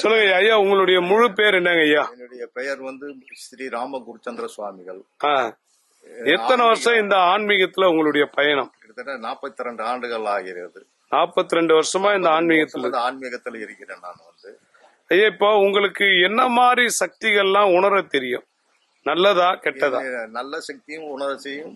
சொல்லுங்க ஐயா உங்களுடைய முழு பேர் என்னங்க ஐயா? என்னுடைய பெயர் வந்து ஸ்ரீ ராமகுருச்சந்திர சுவாமிகள். எத்தனை வருஷம் இந்த ஆன்மீகத்துல உங்களுடைய பயணம்? கிட்டத்தட்ட நாற்பத்தி ரெண்டு ஆண்டுகள் ஆகிறது. 42 வருஷமா இந்த ஆன்மீகத்துல ஆன்மீகத்தில் இருக்கிறேன் நான் வந்து. ஐயா இப்போ உங்களுக்கு என்ன மாதிரி சக்திகள்லாம் உணர தெரியும்? நல்லதா கெட்டதா? நல்ல சக்தியும் உணர செய்யும்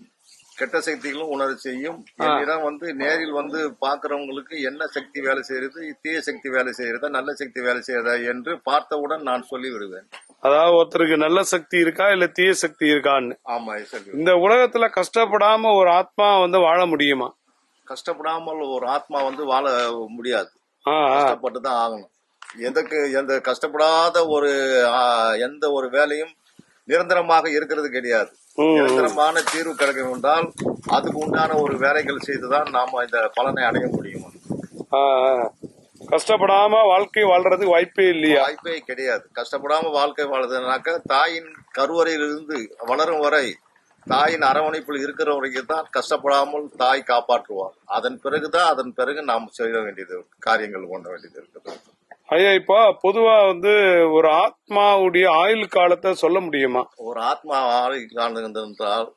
கெட்ட சக்திகளும் உணர செய்யும். என்னிடம் வந்து நேரில் வந்து பாக்குறவங்களுக்கு என்ன சக்தி வேலை செய்யறது தீய சக்தி வேலை செய்யறதா நல்ல சக்தி வேலை செய்யறதா என்று பார்த்தவுடன் நான் சொல்லி விடுவேன் அதாவது ஒருத்தருக்கு நல்ல சக்தி இருக்கா இல்ல தீய சக்தி இருக்கான்னு? ஆமா இந்த உலகத்துல கஷ்டப்படாம ஒரு ஆத்மா வந்து வாழ முடியுமா? கஷ்டப்படாமல் ஒரு ஆத்மா வந்து வாழ முடியாது. ஆ, ஆ. கஷ்டப்பட்டு தான் ஆகணும். எதுக்கு எந்த கஷ்டப்படாத ஒரு எந்த ஒரு வேலையும் நிரந்தரமாக இருக்கிறது கிடையாது. நிரந்தரமான தீர்வு கிடைக்க என்றால் அதுக்கு உண்டான ஒரு வேலைகள் செய்துதான் நாம இந்த பலனை அடைய முடியும். கஷ்டப்படாம வாழ்க்கை வாழ்றதுக்கு வாய்ப்பே இல்லையா? வாய்ப்பே கிடையாது. கஷ்டப்படாம வாழ்க்கை வாழ்றதுனாக்க தாயின் கருவறையிலிருந்து வளரும் வரை தாயின் அரவணைப்பில் இருக்கிற வரைக்கும் தான் கஷ்டப்படாமல் தாய் காப்பாற்றுவார் அதன் பிறகுதான் அதன் பிறகு நாம் செய்ய வேண்டியது காரியங்கள் பண்ண வேண்டியது இருக்குது ஐயா இப்போ பொதுவா வந்து ஒரு ஆத்மாவுடைய ஆயுள் காலத்தை சொல்ல முடியுமா? ஒரு ஆத்மா ஆளுகிறது என்றால்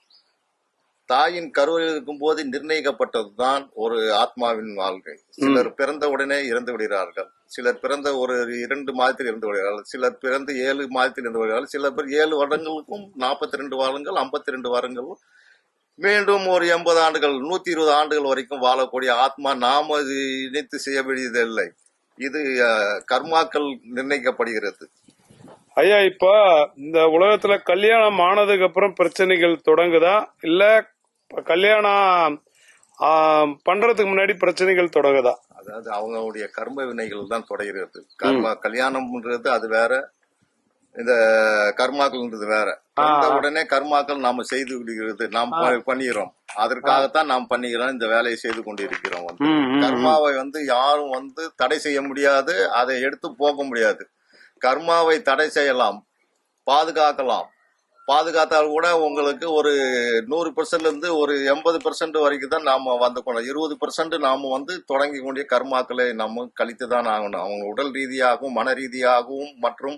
தாயின் கருவில் இருக்கும் போது நிர்ணயிக்கப்பட்டதுதான் ஒரு ஆத்மாவின் வாழ்க்கை. சிலர் பிறந்த உடனே இறந்து விடுகிறார்கள். சிலர் பிறந்த ஒரு இரண்டு மாதத்தில் இறந்து விடுகிறார்கள். சிலர் பிறந்து ஏழு மாதத்தில் இறந்து விடுகிறார்கள். சில பேர் ஏழு வருடங்களுக்கும் நாற்பத்தி ரெண்டு வாரங்கள் ஐம்பத்தி ரெண்டு வாரங்களும் மீண்டும் ஒரு எண்பது ஆண்டுகள் நூத்தி இருபது ஆண்டுகள் வரைக்கும் வாழக்கூடிய ஆத்மா நாம இணைத்து செய்ய வேண்டியதில்லை. இது கர்மாக்கள் நிர்ணயிக்கப்படுகிறது. ஐயா இப்போ இந்த உலகத்துல கல்யாணம் ஆனதுக்கு அப்புறம் பிரச்சனைகள் தொடங்குதா? இல்ல கல்யாணம் பண்றதுக்கு முன்னாடி பிரச்சனைகள் தொடங்குதா? அதாவது அவங்களுடைய கர்ம வினைகள் தான் தொடர்கிறது. கர்ம கல்யாணம்ன்றது அது வேற இந்த கர்மாக்கள்ன்றது வேற. பிறந்த உடனே கர்மாக்கள் நாம செய்து விடுகிறது நாம் ப- பண்ணுகிறோம் அதற்காகத்தான் நாம் பண்ணுகிறோம் இந்த வேலையை செய்து கொண்டிருக்கிறோம் வந்து. கர்மாவை வந்து யாரும் வந்து தடை செய்ய முடியாது அதை எடுத்து போக முடியாது. கர்மாவை தடை செய்யலாம் பாதுகாக்கலாம். பாதுகாத்தால் கூட உங்களுக்கு ஒரு நூறு பெர்சன்ட்ல இருந்து ஒரு எண்பது பெர்சன்ட் வரைக்கும் தான் நாம வந்து கொள்ளலாம் இருபது பெர்சன்ட் நாம வந்து தொடங்கி கொண்டிய கர்மாக்களை நம்ம கழித்து தான் ஆகணும். அவங்க உடல் ரீதியாகவும் மன ரீதியாகவும் மற்றும்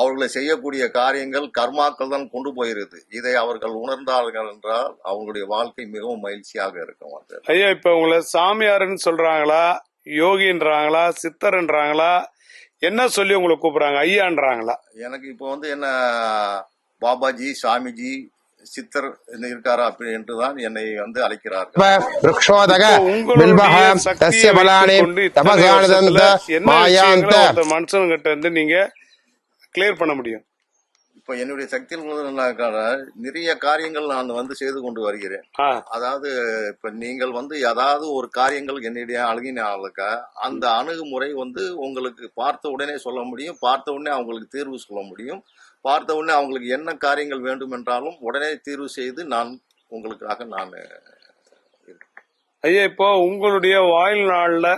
அவர்களை செய்யக்கூடிய காரியங்கள் கர்மாக்கள் தான் கொண்டு போயிருது. இதை அவர்கள் உணர்ந்தார்கள் என்றால் அவங்களுடைய வாழ்க்கை மிகவும் மகிழ்ச்சியாக இருக்கும் அது ஐயா இப்ப உங்களை சாமியாருன்னு சொல்றாங்களா யோகின்றாங்களா சித்தர்ன்றாங்களா என்ன சொல்லி உங்களை கூப்பிடுறாங்க ஐயான்றாங்களா? எனக்கு இப்போ வந்து என்ன பாபாஜி சாமிஜி சித்தர் இருக்காரா என்று தான் என்னை வந்து அழைக்கிறார்கள். மனுஷன்கிட்ட இருந்து நீங்க கிளியர் பண்ண முடியும்? இப்ப என்னுடைய சக்தியில் நிறைய காரியங்கள் நான் வந்து செய்து கொண்டு வருகிறேன். அதாவது இப்ப நீங்கள் வந்து ஏதாவது ஒரு காரியங்கள் என்னுடைய அழுகினாலுக்கா அந்த அணுகுமுறை வந்து உங்களுக்கு பார்த்த உடனே சொல்ல முடியும் பார்த்த உடனே அவங்களுக்கு தீர்வு சொல்ல முடியும். பார்த்த உடனே அவங்களுக்கு என்ன காரியங்கள் வேண்டும் என்றாலும் உடனே தீர்வு செய்து நான் உங்களுக்காக நான் ஐயா இப்போ உங்களுடைய வாழ்நாள்ல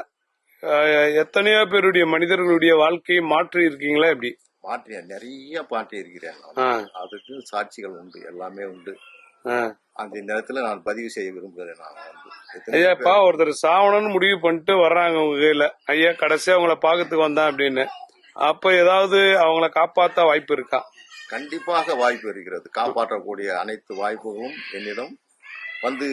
அஹ், எத்தனையோ பேருடைய மனிதர்களுடைய வாழ்க்கையை மாற்றி இருக்கீங்களா எப்படி? மாற்றிய? நிறைய பாட்டி இருக்கிறேன் அதுக்கு சாட்சிகள் உண்டு எல்லாமே உண்டு. அந்த நேரத்துல நான் பதிவு செய்ய விரும்புகிறேன் நான் வந்து. எத்தனை ஐயா பேர் இப்ப ஒருத்தர் சாவணும்னு முடிவு பண்ணிட்டு வர்றாங்க உங்க கையில. ஐயா கடைசியா அவங்கள பாக்கிறதுக்கு வந்தேன் அப்படின்னு. அப்ப ஏதாவது அவங்கள காப்பாத்த வாய்ப்பு இருக்கா? கண்டிப்பாக வாய்ப்பு இருக்கிறது. காப்பாற்றக்கூடிய அனைத்து வாய்ப்புகளும் என்னிடம் வந்து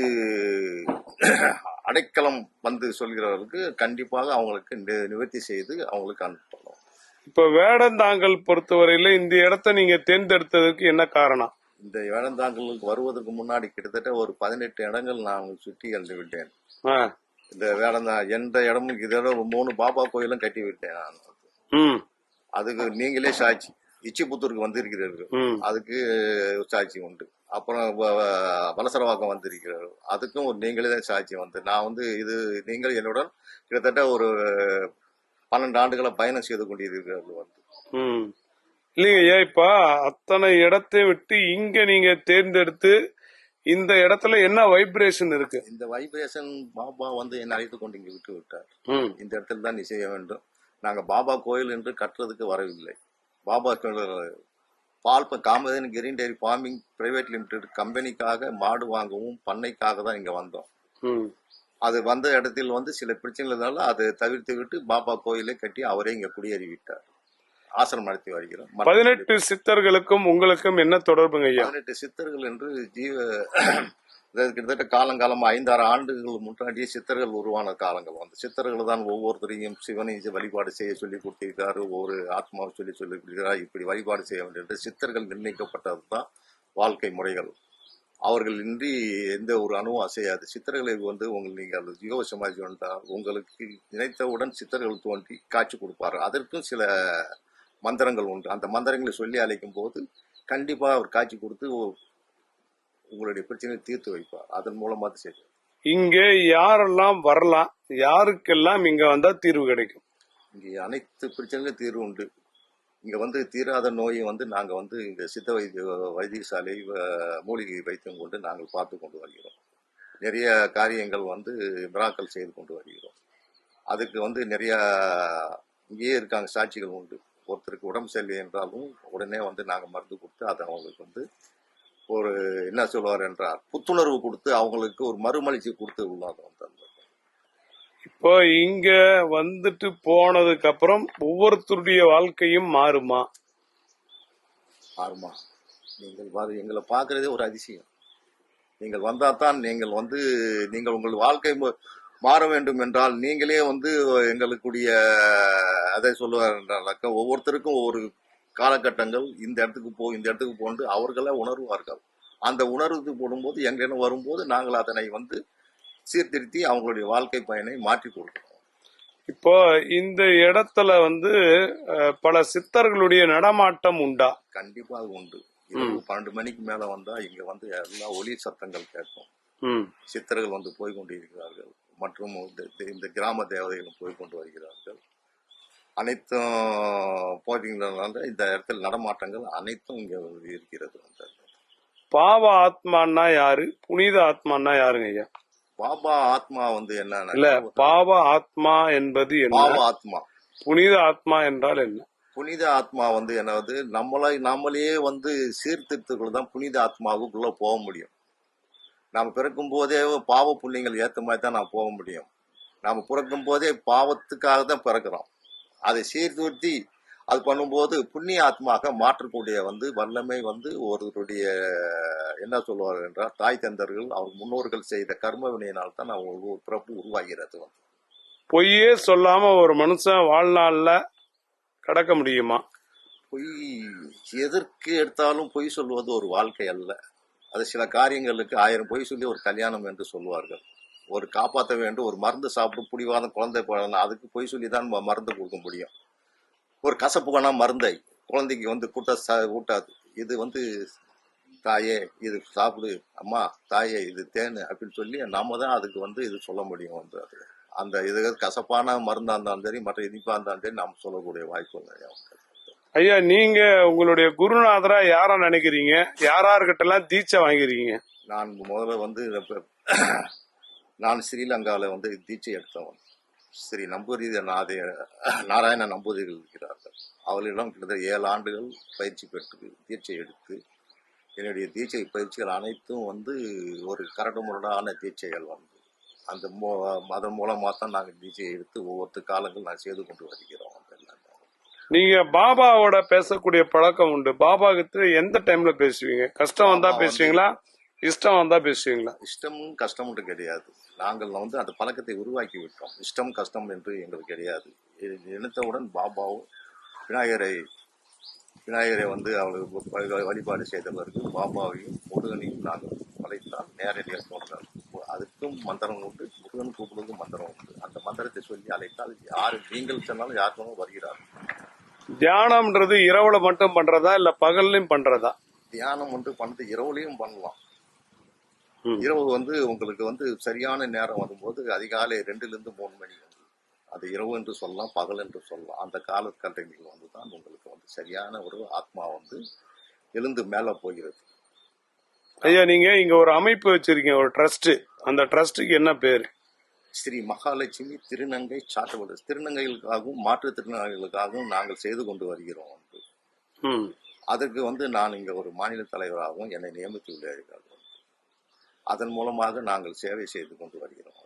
அடைக்கலம் வந்து சொல்கிறவர்களுக்கு கண்டிப்பாக அவங்களுக்கு நிவர்த்தி செய்து அவங்களுக்கு அனுப்பலாம் இப்ப வேடந்தாங்கல் பொறுத்தவரையில இந்த இடத்த நீங்க தேர்ந்தெடுத்ததுக்கு என்ன காரணம்? இந்த வேடந்தாங்களுக்கு வருவதற்கு முன்னாடி கிட்டத்தட்ட ஒரு பதினெட்டு இடங்கள் நான் சுற்றி எழுந்து விட்டேன். இந்த வேடந்தா எந்த இடமும் இதோட மூணு பாபா கோயிலும் கட்டி விட்டேன் நான். அதுக்கு நீங்களே சாட்சி. இச்சிபுத்தூருக்கு வந்திருக்கிறீர்கள். அதுக்கு சாட்சி உண்டு. அப்புறம் வலசரவாக்கம் வந்திருக்கிறார்கள் அதுக்கும் ஒரு நீங்களே தான் சாட்சி வந்து. நான் வந்து இது நீங்கள் என்னுடன் கிட்டத்தட்ட ஒரு பன்னெண்டு ஆண்டுகளை பயணம் செய்து கொண்டிருக்கிறார்கள் வந்து. ம். இல்லைங்க ஐயா இப்ப அத்தனை இடத்தை விட்டு இங்க நீங்க தேர்ந்தெடுத்து இந்த இடத்துல என்ன வைப்ரேஷன் இருக்கு? இந்த வைப்ரேஷன் பாபா வந்து என்னை அழைத்து கொண்டு இங்கே விட்டு விட்டார். இந்த இடத்துல தான் நீ செய்ய வேண்டும். நாங்க பாபா கோயில் என்று கட்டுறதுக்கு வரவில்லை. பாபா கோயில் பால் Kamadhenu green dairy farming private limited கம்பெனிக்காக மாடு வாங்கவும் பண்ணைக்காக தான் இங்க வந்தோம். அது வந்த இடத்தில் வந்து சில பிரச்சனைகளால அதை தவிர்த்து விட்டு பாபா கோயிலை கட்டி அவரே இங்க குடியேறி விட்டார் ஆசிரம் நடத்தி வருகிறோம். பதினெட்டு சித்தர்களுக்கும் உங்களுக்கும் என்ன தொடர்புங்க பதினெட்டு சித்தர்கள் என்று ஜீவ கிட்டத்தட்ட காலங்காலமாக ஐந்தாறு ஆண்டுகள் முன்னாடியே சித்தர்கள் உருவான காலங்கள் வந்து. சித்தர்கள் தான் ஒவ்வொருத்தரையும் சிவனை வழிபாடு செய்ய சொல்லி கொடுத்திருக்காரு ஒவ்வொரு ஆத்மாவை சொல்லி சொல்லி கொடுக்கிறார் இப்படி வழிபாடு செய்ய வேண்டியது சித்தர்கள் நிர்ணயிக்கப்பட்டது தான் வாழ்க்கை முறைகள். அவர்கள் இன்றி எந்த ஒரு அணுவும் அசையாது. சித்தர்களை வந்து உங்கள் நீங்கள் யோக சமாதி வந்தால் உங்களுக்கு நினைத்தவுடன் சித்தர்கள் தோன்றி காட்சி கொடுப்பார் அதற்கும் சில மந்திரங்கள் உண்டு. அந்த மந்திரங்களை சொல்லி அழைக்கும் போது கண்டிப்பாக அவர் காட்சி கொடுத்து உங்களுடைய பிரச்சனையை தீர்த்து வைப்பார். அதன் மூலமா சரி இங்கே யாரெல்லாம் வரலாம் யாருக்கெல்லாம் இங்க வந்தா தீர்வு கிடைக்கும்? இங்கே அனைத்து பிரச்சனைகளும் தீர்வு உண்டு. இங்க வந்து தீராத நோயை வந்து நாங்க வந்து இங்க சித்த வைத்திய வைத்தியசாலை மூலிகை வைத்தியம் கொண்டு நாங்கள் பார்த்து கொண்டு வருகிறோம். நிறைய காரியங்கள் வந்து மிராக்கள் செய்து கொண்டு வருகிறோம். அதுக்கு வந்து நிறைய இங்கேயே இருக்காங்க சாட்சிகள் உண்டு. ஒருத்தருக்கு உடம்பு சரியில்லை என்றாலும் உடனே வந்து நாங்க மருந்து கொடுத்து அதை அவங்களுக்கு வந்து ஒரு என்ன சொல்லுவார் என்றால் புத்துணர்வு கொடுத்து அவங்களுக்கு ஒரு மறுமலர்ச்சி கொடுத்து உள்ளாங்க வந்து அந்த இப்போ இங்க வந்துட்டு போனதுக்கு அப்புறம் ஒவ்வொருத்தருடைய வாழ்க்கையும் மாறுமா? ஆறுமா நீங்கள் பாரு எங்களை பார்க்கறதே ஒரு அதிசயம். நீங்கள் வந்தால் தான் நீங்கள் வந்து நீங்கள் உங்கள் வாழ்க்கை மாற வேண்டும் என்றால் நீங்களே வந்து எங்களுக்குடைய அதை சொல்லுவார் என்றாக்க ஒவ்வொருத்தருக்கும் ஒவ்வொரு காலகட்டங்கள் இந்த இடத்துக்கு போ இந்த இடத்துக்கு போன்று அவர்களே உணர்வார்கள். அந்த உணர்வுக்கு போடும்போது எங்களிடம் வரும்போது நாங்கள் அதனை வந்து சீர்திருத்தி அவங்களுடைய வாழ்க்கை பயனை மாற்றி கொடுக்கிறோம் இப்போ இந்த இடத்துல வந்து பல சித்தர்களுடைய நடமாட்டம் உண்டா? கண்டிப்பா உண்டு. பன்னெண்டு மணிக்கு மேல வந்தா இங்க வந்து எல்லா ஒலி சத்தங்கள் கேட்கும். சித்தர்கள் வந்து போய் கொண்டிருக்கிறார்கள். மற்றும் இந்த- இந்த கிராம தேவதைகளும் போய் கொண்டு வருகிறார்கள். அனைத்தும் போறீங்கனால இந்த இடத்துல நடமாட்டங்கள் அனைத்தும் இங்க இருக்கிறது வந்து பாவ ஆத்மான்னா யாரு? புனித ஆத்மான்னா யாருங்க ஐயா? பாபா ஆத்மா வந்து இல்ல என்ன பாவ ஆத்மா என்பது பாபா ஆத்மா. புனித ஆத்மா என்றால் என்ன? புனித ஆத்மா வந்து என்னது? நம்மளை நம்மளையே வந்து சீர்திருத்துக்குள்ள தான் புனித ஆத்மாவுக்குள்ள போக முடியும். நாம் பிறக்கும் போதே பாவ புண்ணியங்கள் ஏத்த மாதிரி தான் நான் போக முடியும். நாம் பிறக்கும் போதே பாவத்துக்காக தான் பிறக்கிறோம். அதை சீர்திருத்தி அது பண்ணும்போது புண்ணிய ஆத்மாக மாற்றக்கூடிய வந்து வல்லமை வந்து ஒருவருடைய என்ன சொல்லுவார் என்றால் தாய் தந்தர்கள் அவர் முன்னோர்கள் செய்த கர்ம வினையினால் தான் அவங்க ஒரு பிறப்பு உருவாகிறது வந்து. பொய்யே சொல்லாம ஒரு மனுஷன் வாழ்நாள்ல கடக்க முடியுமா? பொய் எதற்கு எடுத்தாலும் பொய் சொல்வது ஒரு வாழ்க்கை அல்ல. அது சில காரியங்களுக்கு ஆயிரம் பொய் சொல்லி ஒரு கல்யாணம் என்று சொல்வார்கள். ஒரு காப்பாற்ற வேண்டும் ஒரு மருந்து சாப்பிட்டு புடிவாத குழந்தை பிறந்தா அதுக்கு பொய் சொல்லி தான் மருந்து கொடுக்க முடியும். ஒரு கசப்பு வேணா மருந்தை குழந்தைக்கு வந்து கூட்ட ச- ஊட்டாது. இது வந்து தாயே இது சாப்பிடு அம்மா தாயே இது தேனு அப்படின்னு சொல்லி நாம தான் அதுக்கு வந்து இது சொல்ல முடியும் வந்து அது. அந்த இது கசப்பான மருந்தா இருந்தாலும் சரி மற்ற இனிப்பா இருந்தாலும் சரி நாம் சொல்லக்கூடிய வாய்ப்பு நிறையா உண்டு. ஐயா நீங்க உங்களுடைய குருநாதரா யார நினைக்கிறீங்க? யாரார்கிட்ட எல்லாம் தீட்சை வாங்கிருக்கீங்க நான் முதல்ல வந்து நான் ஸ்ரீலங்காவில் வந்து தீட்சை எடுத்தவன். ஸ்ரீ நம்பூரி நாதே நாராயண நம்பூதிரிகள் இருக்கிறார்கள். அவர்களிடம் கிட்டத்தட்ட ஏழு ஆண்டுகள் பயிற்சி பெற்று தீட்சை எடுத்து என்னுடைய தீட்சை பயிற்சிகள் அனைத்தும் வந்து ஒரு கரடு முரடான தீட்சைகள் வந்து அந்த மூ அதன் மூலமாக தான் நாங்கள் தீட்சையை எடுத்து ஒவ்வொரு காலங்கள் நான் செய்து கொண்டு வருகிறோம். நீங்க பாபாவோட பேசக்கூடிய பழக்கம் உண்டு. பாபா கிட்ட எந்த டைம்ல பேசுவீங்க? கஷ்டம் வந்து- பேசுவீங்களா? இஷ்டம் வந்தா பேசுவீங்களா? இஷ்டமும் கஷ்டமும் கிடையாது. நாங்கள் வந்து அந்த பழக்கத்தை உருவாக்கி விட்டோம் இஷ்டம் கஷ்டம் என்று எங்களுக்கு கிடையாது. இது நினைத்தவுடன் பாபாவும் விநாயகரை விநாயகரை வந்து அவளுக்கு வழி- வழிபாடு செய்தவர்கள் பாபாவையும் முருகனையும் நாங்கள் அழைத்தால் நேரடியாக தோன்றார் அதுக்கும் மந்திரம் உண்டு முருகன் கூப்பிடுவதும் மந்திரம் உண்டு. அந்த மந்திரத்தை சொல்லி அழைத்தால் யாரு நீங்கள் சொன்னாலும் யார் சொன்னாலும் வருகிறார். தியானம்ன்றது இரவுல மட்டும் பண்றதா இல்ல பகல்லையும் பண்றதா? தியானம் வந்து பண்ணது இரவுலையும் பண்ணலாம். இரவு வந்து உங்களுக்கு வந்து சரியான நேரம் வரும்போது அதிகாலை ரெண்டுல இருந்து மூணு மணி அது இரவு என்று சொல்லலாம் பகல் என்று சொல்லலாம். அந்த காலகட்டங்களில் வந்து தான் உங்களுக்கு வந்து சரியான ஒரு ஆத்மா வந்து எழுந்து மேல போகிறது. ஐயா நீங்க இங்க ஒரு அமைப்பு வச்சிருக்கீங்க ஒரு ட்ரஸ்ட். அந்த ட்ரஸ்ட்டுக்கு என்ன பேரு? ஸ்ரீ மகாலட்சுமி திருநங்கை சாட்டவடு திருநங்கைகளுக்காகவும் மாற்றுத்திறனாளிகளுக்காகவும் நாங்கள் செய்து கொண்டு வருகிறோம். வந்து. அதற்கு வந்து நான் இங்க ஒரு மாநில தலைவராகவும் என்னை நியமித்துள்ளார்கள் அதன் மூலமாக நாங்கள் சேவை செய்து கொண்டு வருகிறோம்.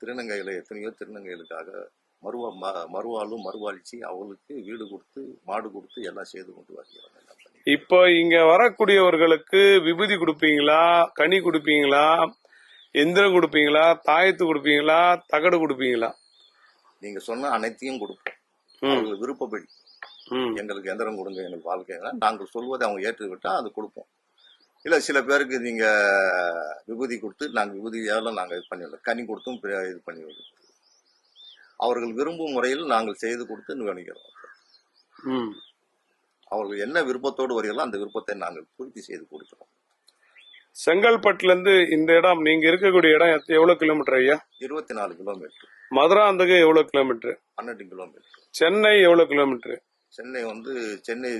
திருநங்கைகளை எத்தனையோ திருநங்கைகளுக்காக மறுவா ம- மறுவாழ்வு மறுவாழ்ச்சி அவங்களுக்கு வீடு கொடுத்து மாடு கொடுத்து எல்லாம் செய்து கொண்டு வருகிறோம் இப்போ இங்க வரக்கூடியவர்களுக்கு விபூதி கொடுப்பீங்களா கனி கொடுப்பீங்களா எந்திரம் கொடுப்பீங்களா தாயத்து கொடுப்பீங்களா தகடு கொடுப்பீங்களா? நீங்க சொன்ன அனைத்தையும் கொடுப்போம். ம், அவங்க விருப்பப்படி எங்களுக்கு எந்திரம் கொடுங்க எங்களுக்கு வாழ்க்கை நாங்கள் சொல்வதை அவங்க ஏற்றுக்கிட்டா அது கொடுப்போம். இல்ல சில பேருக்கு நீங்க விபூதி கொடுத்து நாங்கள் விபூதியால நாங்கள் இது பண்ணிவிடலாம் கனி கொடுத்தும் இது பண்ணி. அவர்கள் விரும்பும் முறையில் நாங்கள் செய்து கொடுத்து வேணுகிறோம் ம். அவர்கள் என்ன விருப்பத்தோடு வருகிறோம் அந்த விருப்பத்தை நாங்கள் பூர்த்தி செய்து கொடுக்கிறோம். செங்கல்பட்டுல இருந்து இந்த இடம் நீங்க இருக்கக்கூடிய இடம் எவ்வளவு கிலோமீட்டர் ஐயா? இருபத்தி நாலு கிலோமீட்டர். மதுராந்தகம் எவ்வளவு கிலோமீட்டர்? பன்னெண்டு கிலோமீட்டர். சென்னை எவ்வளவு கிலோமீட்டர்? சென்னை வந்து சென்னை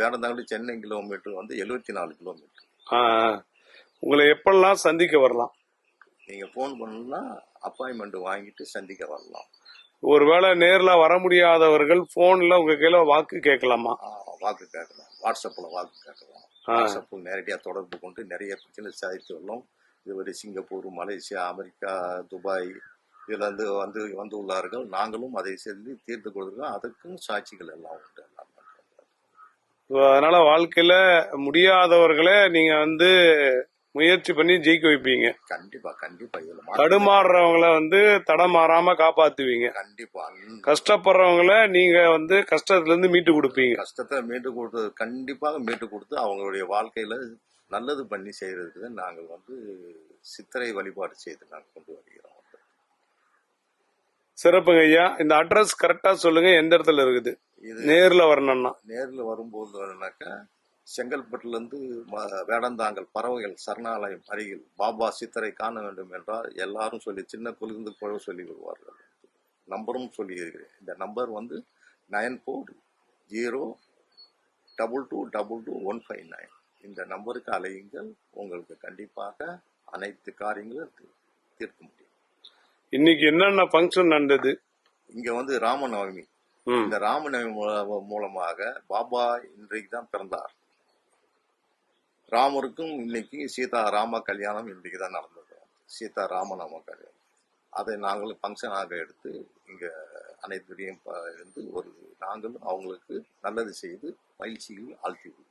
வேடந்தாங்கடி சென்னை கிலோமீட்டர் வந்து எழுபத்தி நாலு கிலோமீட்டர். உங்களை எப்பெல்லாம் சந்திக்க வரலாம்? நீங்க ஃபோன் பண்ணா அப்பாயின்மெண்ட் வாங்கிட்டு சந்திக்க வரலாம். ஒருவேளை நேர்ல வர முடியாதவர்கள் போன்ல உங்க கையில வாக்கு கேட்கலாமா? வாக்கு கேட்கலாம். வாட்ஸ்அப்ல வாக்கு கேட்கலாம். ஆ. வாட்ஸ்அப்பில் நேரடியாக தொடர்பு கொண்டு நிறைய பிரச்சனை சாதித்து வரலாம் இதுவரை சிங்கப்பூர் மலேசியா அமெரிக்கா துபாய் இதுல இருந்து வந்து வந்து உள்ளார்கள் நாங்களும் அதை சொல்லி தீர்த்து கொடுத்துருக்கோம். அதுக்கும் சாட்சிகள் எல்லாம் உண்டு. அதனால வாழ்க்கையில முடியாதவர்களை நீங்க வந்து முயற்சி பண்ணி ஜெயிக்க வைப்பீங்க. கண்டிப்பா கண்டிப்பா. இதுல மாற்று- தடுமாறுறவங்கள வந்து தடமாறாம காப்பாத்துவீங்க. கண்டிப்பா. கஷ்டப்படுறவங்கள நீங்க வந்து கஷ்டத்துல இருந்து மீட்டு கொடுப்பீங்க. கஷ்டத்தை மீட்டு கொடுத்து கண்டிப்பாக மீட்டு கொடுத்து அவங்களுடைய வாழ்க்கையில நல்லது பண்ணி செய்யறதுக்கு தான் நாங்கள் வந்து சித்திரை வழிபாடு செய்து நாங்கள் கொண்டு வருகிறோம். சிறப்புங்க ஐயா. இந்த அட்ரஸ் கரெக்டா சொல்லுங்க. எந்த இடத்துல இருக்குது? இது நேர்ல வரணும்னா. நேரில் வரும்போதுனாக்கா செங்கல்பட்டுல இருந்து வேடந்தாங்கல் பறவைகள் சரணாலயம் அருகில் பாபா சித்தரை காண வேண்டும் என்றால் எல்லாரும் சொல்லி சின்ன குளிர்ந்து குழ சொல்லி விடுவார்கள். நம்பரும் சொல்லி இருக்கிறேன் இந்த நம்பர் வந்து nine four zero double two double two one five nine. இந்த நம்பருக்கு அலையுங்கள் உங்களுக்கு கண்டிப்பாக அனைத்து காரியங்களும் தீர்க்க முடியும். இன்னைக்கு என்னென்ன ஃபங்க்ஷன் நடந்தது? இங்க வந்து ராமநவமி. இந்த ராமநவமி மூலமாக பாபா இன்றைக்கு தான் பிறந்தார். ராமருக்கும் இன்னைக்கு சீதா ராம கல்யாணம் இன்றைக்கு தான் நடந்தது. சீதா ராமநாம கல்யாணம். அதை நாங்கள் ஃபங்க்ஷனாக எடுத்து இங்க அனைத்துடையும் இருந்து ஒரு நாங்களும் அவங்களுக்கு நல்லது செய்து மகிழ்ச்சியில் ஆழ்த்திவிடுவோம்